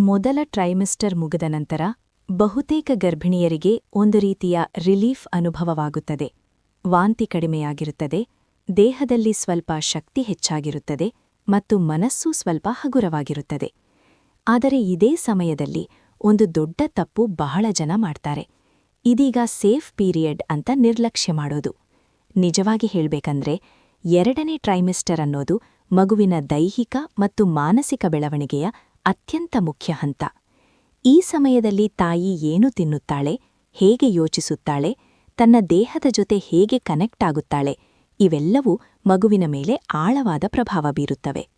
ಮೊದಲ ಟ್ರೈಮಿಸ್ಟರ್ ಮುಗಿದ ನಂತರ, ಬಹುತೇಕ ಗರ್ಭಿಣಿಯರಿಗೆ ಒಂದು ರೀತಿಯ ರಿಲೀಫ್ ಅನುಭವವಾಗುತ್ತದೆ. ವಾಂತಿ ಕಡಿಮೆಯಾಗಿರುತ್ತದೆ, ದೇಹದಲ್ಲಿ ಸ್ವಲ್ಪ ಶಕ್ತಿ ಹೆಚ್ಚಾಗಿರುತ್ತದೆ ಮತ್ತು ಮನಸ್ಸು ಸ್ವಲ್ಪ ಹಗುರವಾಗಿರುತ್ತದೆ. ಆದರೆ ಇದೇ ಸಮಯದಲ್ಲಿ ಒಂದು ದೊಡ್ಡ ತಪ್ಪು ಬಹಳ ಜನ ಮಾಡ್ತಾರೆ. ಇದೀಗ ಸೇಫ್ ಪೀರಿಯಡ್ ಅಂತ ನಿರ್ಲಕ್ಷ್ಯ ಮಾಡೋದು. ನಿಜವಾಗಿ ಹೇಳ್ಬೇಕಂದ್ರೆ, ಎರಡನೇ ಟ್ರೈಮಿಸ್ಟರ್ ಅನ್ನೋದು ಮಗುವಿನ ದೈಹಿಕ ಮತ್ತು ಮಾನಸಿಕ ಬೆಳವಣಿಗೆಯ ಅತ್ಯಂತ ಮುಖ್ಯ ಹಂತ. ಈ ಸಮಯದಲ್ಲಿ ತಾಯಿ ಏನು ತಿನ್ನುತ್ತಾಳೆ, ಹೇಗೆ ಯೋಚಿಸುತ್ತಾಳೆ, ತನ್ನ ದೇಹದ ಜೊತೆ ಹೇಗೆ ಕನೆಕ್ಟ್ ಆಗುತ್ತಾಳೆ, ಇವೆಲ್ಲವೂ ಮಗುವಿನ ಮೇಲೆ ಆಳವಾದ ಪ್ರಭಾವ ಬೀರುತ್ತವೆ.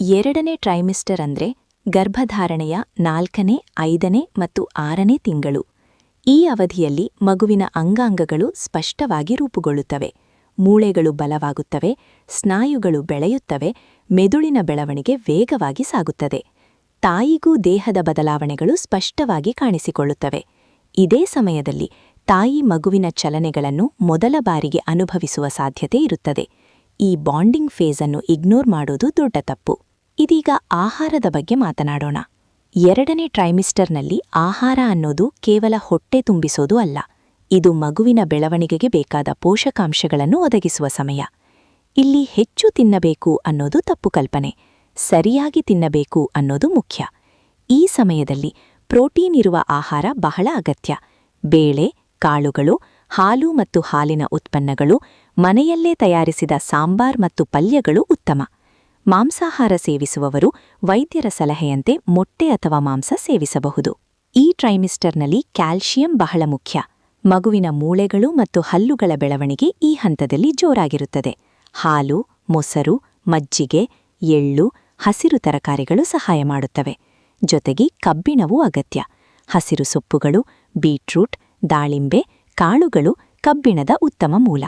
ಎರಡನೇ ಟ್ರೈಮಿಸ್ಟರ್ ಅಂದ್ರೆ ಗರ್ಭಧಾರಣೆಯ ನಾಲ್ಕನೇ, ಐದನೇ ಮತ್ತು ಆರನೇ ತಿಂಗಳು. ಈ ಅವಧಿಯಲ್ಲಿ ಮಗುವಿನ ಅಂಗಾಂಗಗಳು ಸ್ಪಷ್ಟವಾಗಿ ರೂಪುಗೊಳ್ಳುತ್ತವೆ. ಮೂಳೆಗಳು ಬಲವಾಗುತ್ತವೆ, ಸ್ನಾಯುಗಳು ಬೆಳೆಯುತ್ತವೆ, ಮೆದುಳಿನ ಬೆಳವಣಿಗೆ ವೇಗವಾಗಿ ಸಾಗುತ್ತದೆ. ತಾಯಿಗೂ ದೇಹದ ಬದಲಾವಣೆಗಳು ಸ್ಪಷ್ಟವಾಗಿ ಕಾಣಿಸಿಕೊಳ್ಳುತ್ತವೆ. ಇದೇ ಸಮಯದಲ್ಲಿ ತಾಯಿ ಮಗುವಿನ ಚಲನೆಗಳನ್ನು ಮೊದಲ ಬಾರಿಗೆ ಅನುಭವಿಸುವ ಸಾಧ್ಯತೆ ಇರುತ್ತದೆ. ಈ ಬಾಂಡಿಂಗ್ ಫೇಸ್ ಅನ್ನು ಇಗ್ನೋರ್ ಮಾಡೋದು ದೊಡ್ಡ ತಪ್ಪು. ಇದೀಗ ಆಹಾರದ ಬಗ್ಗೆ ಮಾತನಾಡೋಣ. ಎರಡನೇ ಟ್ರೈಮಿಸ್ಟರ್ನಲ್ಲಿ ಆಹಾರ ಅನ್ನೋದು ಕೇವಲ ಹೊಟ್ಟೆ ತುಂಬಿಸೋದು ಅಲ್ಲ, ಇದು ಮಗುವಿನ ಬೆಳವಣಿಗೆಗೆ ಬೇಕಾದ ಪೋಷಕಾಂಶಗಳನ್ನು ಒದಗಿಸುವ ಸಮಯ. ಇಲ್ಲಿ ಹೆಚ್ಚು ತಿನ್ನಬೇಕು ಅನ್ನೋದು ತಪ್ಪು ಕಲ್ಪನೆ. ಸರಿಯಾಗಿ ತಿನ್ನಬೇಕು ಅನ್ನೋದು ಮುಖ್ಯ. ಈ ಸಮಯದಲ್ಲಿ ಪ್ರೋಟೀನ್ ಇರುವ ಆಹಾರ ಬಹಳ ಅಗತ್ಯ. ಬೇಳೆ, ಕಾಳುಗಳು, ಹಾಲು ಮತ್ತು ಹಾಲಿನ ಉತ್ಪನ್ನಗಳು, ಮನೆಯಲ್ಲೇ ತಯಾರಿಸಿದ ಸಾಂಬಾರ್ ಮತ್ತು ಪಲ್ಯಗಳು ಉತ್ತಮ. ಮಾಂಸಾಹಾರ ಸೇವಿಸುವವರು ವೈದ್ಯರ ಸಲಹೆಯಂತೆ ಮೊಟ್ಟೆ ಅಥವಾ ಮಾಂಸ ಸೇವಿಸಬಹುದು. ಈ ಟ್ರೈಮಿಸ್ಟರ್ನಲ್ಲಿ ಕ್ಯಾಲ್ಶಿಯಂ ಬಹಳ ಮುಖ್ಯ. ಮಗುವಿನ ಮೂಳೆಗಳು ಮತ್ತು ಹಲ್ಲುಗಳ ಬೆಳವಣಿಗೆ ಈ ಹಂತದಲ್ಲಿ ಜೋರಾಗಿರುತ್ತದೆ. ಹಾಲು, ಮೊಸರು, ಮಜ್ಜಿಗೆ ಎಳ್ಳು, ಹಸಿರು ತರಕಾರಿಗಳು ಸಹಾಯ ಮಾಡುತ್ತವೆ. ಜೊತೆಗೆ ಕಬ್ಬಿಣವೂ ಅಗತ್ಯ. ಹಸಿರು ಸೊಪ್ಪುಗಳು, ಬೀಟ್ರೂಟ್, ದಾಳಿಂಬೆ, ಕಾಳುಗಳು ಕಬ್ಬಿಣದ ಉತ್ತಮ ಮೂಲ.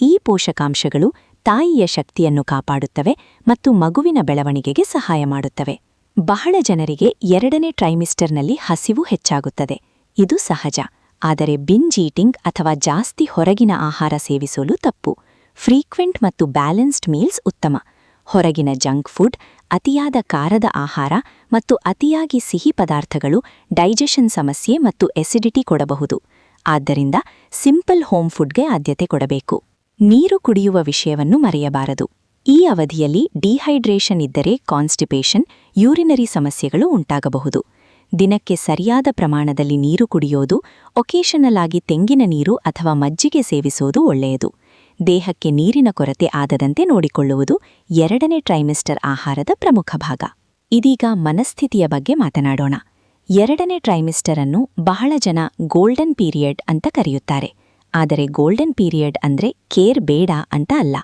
ಈ ಪೋಷಕಾಂಶಗಳು ತಾಯಿಯ ಶಕ್ತಿಯನ್ನು ಕಾಪಾಡುತ್ತವೆ ಮತ್ತು ಮಗುವಿನ ಬೆಳವಣಿಗೆಗೆ ಸಹಾಯ ಮಾಡುತ್ತವೆ. ಬಹಳ ಜನರಿಗೆ ಎರಡನೇ ಟ್ರೈಮಿಸ್ಟರ್ನಲ್ಲಿ ಹಸಿವು ಹೆಚ್ಚಾಗುತ್ತದೆ. ಇದು ಸಹಜ. ಆದರೆ ಬಿಂಜ್ ಈಟಿಂಗ್ ಅಥವಾ ಜಾಸ್ತಿ ಹೊರಗಿನ ಆಹಾರ ಸೇವಿಸಲು ತಪ್ಪು. ಫ್ರೀಕ್ವೆಂಟ್ ಮತ್ತು ಬ್ಯಾಲೆನ್ಸ್ಡ್ ಮೀಲ್ಸ್ ಉತ್ತಮ. ಹೊರಗಿನ ಜಂಕ್ ಫುಡ್, ಅತಿಯಾದ ಕಾರದ ಆಹಾರ ಮತ್ತು ಅತಿಯಾಗಿ ಸಿಹಿ ಪದಾರ್ಥಗಳು ಡೈಜೆಷನ್ ಸಮಸ್ಯೆ ಮತ್ತು ಎಸಿಡಿಟಿ ಕೊಡಬಹುದು. ಆದ್ದರಿಂದ ಸಿಂಪಲ್ ಹೋಮ್ ಫುಡ್ಗೆ ಆದ್ಯತೆ ಕೊಡಬೇಕು. ನೀರು ಕುಡಿಯುವ ವಿಷಯವನ್ನು ಮರೆಯಬಾರದು. ಈ ಅವಧಿಯಲ್ಲಿ ಡಿಹೈಡ್ರೇಷನ್ ಇದ್ದರೆ ಕಾನ್ಸ್ಟಿಪೇಷನ್ ಯೂರಿನರಿ ಸಮಸ್ಯೆಗಳು ಉಂಟಾಗಬಹುದು. ದಿನಕ್ಕೆ ಸರಿಯಾದ ಪ್ರಮಾಣದಲ್ಲಿ ನೀರು ಕುಡಿಯೋದು ಒಕೇಶನಲ್ ಆಗಿ ತೆಂಗಿನ ನೀರು ಅಥವಾ ಮಜ್ಜಿಗೆ ಸೇವಿಸೋದು ಒಳ್ಳೆಯದು. ದೇಹಕ್ಕೆ ನೀರಿನ ಕೊರತೆ ಆದದಂತೆ ನೋಡಿಕೊಳ್ಳುವುದು ಎರಡನೇ ಟ್ರೈಮಿಸ್ಟರ್ ಆಹಾರದ ಪ್ರಮುಖ ಭಾಗ. ಇದೀಗ ಮನಸ್ಥಿತಿಯ ಬಗ್ಗೆ ಮಾತನಾಡೋಣ. ಎರಡನೇ ಟ್ರೈಮಿಸ್ಟರ್ ಅನ್ನು ಬಹಳ ಜನ ಗೋಲ್ಡನ್ ಪೀರಿಯಡ್ ಅಂತ ಕರೆಯುತ್ತಾರೆ. ಆದರೆ ಗೋಲ್ಡನ್ ಪೀರಿಯಡ್ ಅಂದ್ರೆ ಕೇರ್ ಬೇಡ ಅಂತ ಅಲ್ಲ.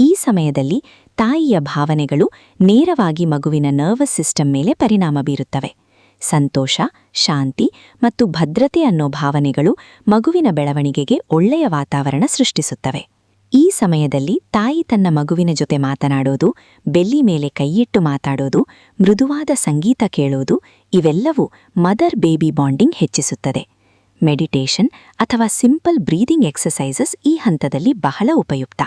ಈ ಸಮಯದಲ್ಲಿ ತಾಯಿಯ ಭಾವನೆಗಳು ನೇರವಾಗಿ ಮಗುವಿನ ನರ್ವಸ್ ಸಿಸ್ಟಮ್ ಮೇಲೆ ಪರಿಣಾಮ ಬೀರುತ್ತವೆ. ಸಂತೋಷ, ಶಾಂತಿ ಮತ್ತು ಭದ್ರತೆ ಅನ್ನೋ ಭಾವನೆಗಳು ಮಗುವಿನ ಬೆಳವಣಿಗೆಗೆ ಒಳ್ಳೆಯ ವಾತಾವರಣ ಸೃಷ್ಟಿಸುತ್ತವೆ. ಈ ಸಮಯದಲ್ಲಿ ತಾಯಿ ತನ್ನ ಮಗುವಿನ ಜೊತೆ ಮಾತನಾಡೋದು ಬೆಲ್ಲಿ ಮೇಲೆ ಕೈಯಿಟ್ಟು ಮಾತಾಡೋದು, ಮೃದುವಾದ ಸಂಗೀತ ಕೇಳೋದು, ಇವೆಲ್ಲವೂ ಮದರ್ ಬೇಬಿ ಬಾಂಡಿಂಗ್ ಹೆಚ್ಚಿಸುತ್ತದೆ. ಮೆಡಿಟೇಷನ್ ಅಥವಾ ಸಿಂಪಲ್ ಬ್ರೀದಿಂಗ್ ಎಕ್ಸಸೈಸಸ್ ಈ ಹಂತದಲ್ಲಿ ಬಹಳ ಉಪಯುಕ್ತ.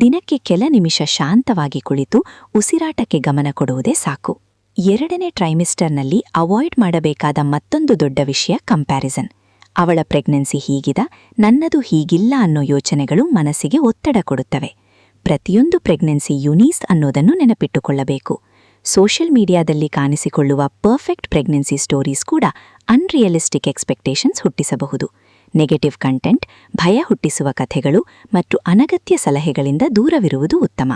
ದಿನಕ್ಕೆ ಕೆಲ ನಿಮಿಷ ಶಾಂತವಾಗಿ ಕುಳಿತು ಉಸಿರಾಟಕ್ಕೆ ಗಮನ ಕೊಡುವುದೇ ಸಾಕು. ಎರಡನೇ ಟ್ರೈಮಿಸ್ಟರ್ನಲ್ಲಿ ಅವಾಯ್ಡ್ ಮಾಡಬೇಕಾದ ಮತ್ತೊಂದು ದೊಡ್ಡ ವಿಷಯ ಕಂಪ್ಯಾರಿಸನ್. ಅವಳ ಪ್ರೆಗ್ನೆನ್ಸಿ ಹೀಗಿದ, ನನ್ನದು ಹೀಗಿಲ್ಲ ಅನ್ನೋ ಯೋಚನೆಗಳು ಮನಸ್ಸಿಗೆ ಒತ್ತಡ ಕೊಡುತ್ತವೆ. ಪ್ರತಿಯೊಂದು ಪ್ರೆಗ್ನೆನ್ಸಿ ಯುನೀಸ್ ಅನ್ನೋದನ್ನು ನೆನಪಿಟ್ಟುಕೊಳ್ಳಬೇಕು. ಸೋಷಿಯಲ್ ಮೀಡಿಯಾದಲ್ಲಿ ಕಾಣಿಸಿಕೊಳ್ಳುವ ಪರ್ಫೆಕ್ಟ್ ಪ್ರೆಗ್ನೆನ್ಸಿ ಸ್ಟೋರೀಸ್ ಕೂಡ ಅನ್ರಿಯಲಿಸ್ಟಿಕ್ ಎಕ್ಸ್ಪೆಕ್ಟೇಷನ್ಸ್ ಹುಟ್ಟಿಸಬಹುದು. ನೆಗೆಟಿವ್ ಕಂಟೆಂಟ್, ಭಯ ಹುಟ್ಟಿಸುವ ಕಥೆಗಳು ಮತ್ತು ಅನಗತ್ಯ ಸಲಹೆಗಳಿಂದ ದೂರವಿರುವುದು ಉತ್ತಮ.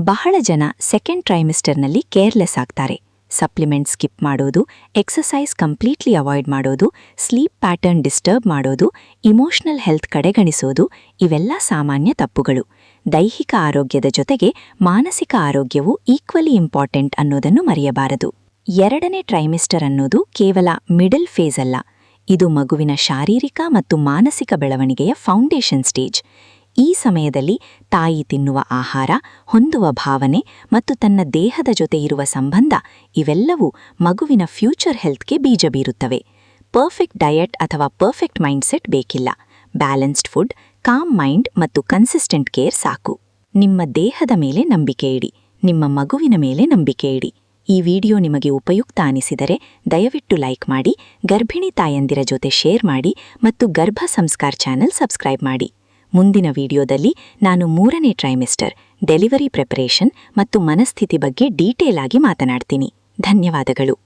ಬಹಳ ಜನ ಸೆಕೆಂಡ್ ಟ್ರೈಮಿಸ್ಟರ್ನಲ್ಲಿ ಕೇರ್ಲೆಸ್ ಆಗ್ತಾರೆ. ಸಪ್ಲಿಮೆಂಟ್ ಸ್ಕಿಪ್ ಮಾಡೋದು ಎಕ್ಸಸೈಸ್ ಕಂಪ್ಲೀಟ್ಲಿ ಅವಾಯ್ಡ್ ಮಾಡೋದು, ಸ್ಲೀಪ್ ಪ್ಯಾಟರ್ನ್ ಡಿಸ್ಟರ್ಬ್ ಮಾಡೋದು, ಇಮೋಷನಲ್ ಹೆಲ್ತ್ ಕಡೆಗಣಿಸೋದು, ಇವೆಲ್ಲ ಸಾಮಾನ್ಯ ತಪ್ಪುಗಳು. ದೈಹಿಕ ಆರೋಗ್ಯದ ಜೊತೆಗೆ ಮಾನಸಿಕ ಆರೋಗ್ಯವು ಈಕ್ವಲಿ ಇಂಪಾರ್ಟೆಂಟ್ ಅನ್ನೋದನ್ನು ಮರೆಯಬಾರದು. ಎರಡನೇ ಟ್ರೈಮಿಸ್ಟರ್ ಅನ್ನೋದು ಕೇವಲ ಮಿಡಲ್ ಫೇಸ್ ಅಲ್ಲ. ಇದು ಮಗುವಿನ ಶಾರೀರಿಕ ಮತ್ತು ಮಾನಸಿಕ ಬೆಳವಣಿಗೆಯ ಫೌಂಡೇಶನ್ ಸ್ಟೇಜ್. ಈ ಸಮಯದಲ್ಲಿ ತಾಯಿ ತಿನ್ನುವ ಆಹಾರ, ಹೊಂದುವ ಭಾವನೆ ಮತ್ತು ತನ್ನ ದೇಹದ ಜೊತೆ ಇರುವ ಸಂಬಂಧ ಇವೆಲ್ಲವೂ ಮಗುವಿನ ಫ್ಯೂಚರ್ ಹೆಲ್ತ್ಗೆ ಬೀಜ ಬೀರುತ್ತವೆ. ಪರ್ಫೆಕ್ಟ್ ಡಯಟ್ ಅಥವಾ ಪರ್ಫೆಕ್ಟ್ ಮೈಂಡ್ಸೆಟ್ ಬೇಕಿಲ್ಲ. ಬ್ಯಾಲೆನ್ಸ್ಡ್ ಫುಡ್, ಕಾಮ್ ಮೈಂಡ್ ಮತ್ತು ಕನ್ಸಿಸ್ಟೆಂಟ್ ಕೇರ್ ಸಾಕು. ನಿಮ್ಮ ದೇಹದ ಮೇಲೆ ನಂಬಿಕೆ ಇಡಿ. ನಿಮ್ಮ ಮಗುವಿನ ಮೇಲೆ ನಂಬಿಕೆ ಇಡಿ. ಈ ವಿಡಿಯೋ ನಿಮಗೆ ಉಪಯುಕ್ತ ಅನಿಸಿದರೆ ದಯವಿಟ್ಟು ಲೈಕ್ ಮಾಡಿ, ಗರ್ಭಿಣಿ ತಾಯಂದಿರ ಜೊತೆ ಶೇರ್ ಮಾಡಿ ಮತ್ತು ಗರ್ಭ ಸಂಸ್ಕಾರ್ ಚಾನೆಲ್ ಸಬ್ಸ್ಕ್ರೈಬ್ ಮಾಡಿ. ಮುಂದಿನ ವಿಡಿಯೋದಲ್ಲಿ ನಾನು ಮೂರನೇ ಟ್ರೈಮಿಸ್ಟರ್ ಡೆಲಿವರಿ ಪ್ರಿಪರೇಷನ್ ಮತ್ತು ಮನಸ್ಥಿತಿ ಬಗ್ಗೆ ಡೀಟೇಲ್ ಆಗಿ ಮಾತನಾಡ್ತೀನಿ. ಧನ್ಯವಾದಗಳು.